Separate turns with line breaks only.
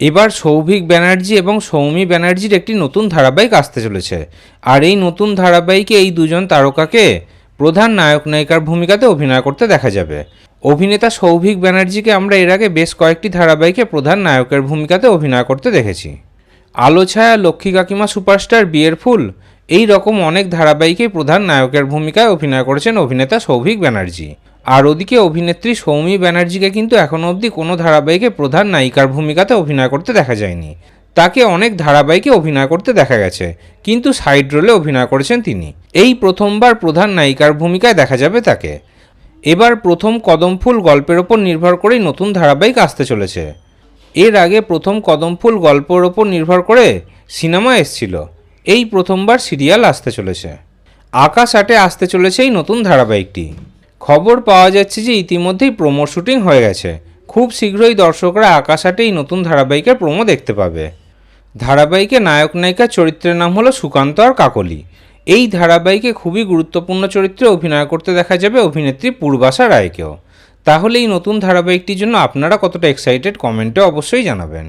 এবার সৌভিক ব্যানার্জি এবং সৌমি ব্যানার্জির একটি নতুন ধারাবাহিক আসতে চলেছে। আর এই নতুন ধারাবাহিকে এই দুজন তারকাকে প্রধান নায়ক নায়িকার ভূমিকাতে অভিনয় করতে দেখা যাবে। অভিনেতা সৌভিক ব্যানার্জিকে আমরা এর আগে বেশ কয়েকটি ধারাবাহিকে প্রধান নায়কের ভূমিকাতে অভিনয় করতে দেখেছি। আলো ছায়া, লক্ষ্মী কাকিমা সুপারস্টার, বিয়ের ফুল, এই রকম অনেক ধারাবাহিকে প্রধান নায়কের ভূমিকায় অভিনয় করেছেন অভিনেতা সৌভিক ব্যানার্জি। আর ওদিকে অভিনেত্রী সৌমি ব্যানার্জিকে কিন্তু এখনও অবধি কোনো ধারাবাহিকে প্রধান নায়িকার ভূমিকাতে অভিনয় করতে দেখা যায়নি। তাকে অনেক ধারাবাহিকে অভিনয় করতে দেখা গেছে, কিন্তু সাইড রোলে অভিনয় করেছেন তিনি। এই প্রথমবার প্রধান নায়িকার ভূমিকায় দেখা যাবে তাকে। এবার প্রথম কদমফুল গল্পের ওপর নির্ভর করেই নতুন ধারাবাহিক আসতে চলেছে। এর আগে প্রথম কদমফুল গল্পের ওপর নির্ভর করে সিনেমা এসছিল। এই প্রথমবার সিরিয়াল আসতে চলেছে। আকাশ আটে আসতে চলেছে এই নতুন ধারাবাহিকটি। খবর পাওয়া যাচ্ছে যে ইতিমধ্যেই প্রোমো শুটিং হয়ে গেছে। খুব শীঘ্রই দর্শকরা আকাশ আটে এই নতুন ধারাবাহিকের প্রোমো দেখতে পাবে। ধারাবাহিকে নায়ক নায়িকার চরিত্রের নাম হলো সুকান্ত আর কাকলি। এই ধারাবাহিকে খুবই গুরুত্বপূর্ণ চরিত্রে অভিনয় করতে দেখা যাবে অভিনেত্রী পূর্বাশা রায়কেও। তাহলে এই নতুন ধারাবাহিকটির জন্য আপনারা কতটা এক্সাইটেড কমেন্টে অবশ্যই জানাবেন।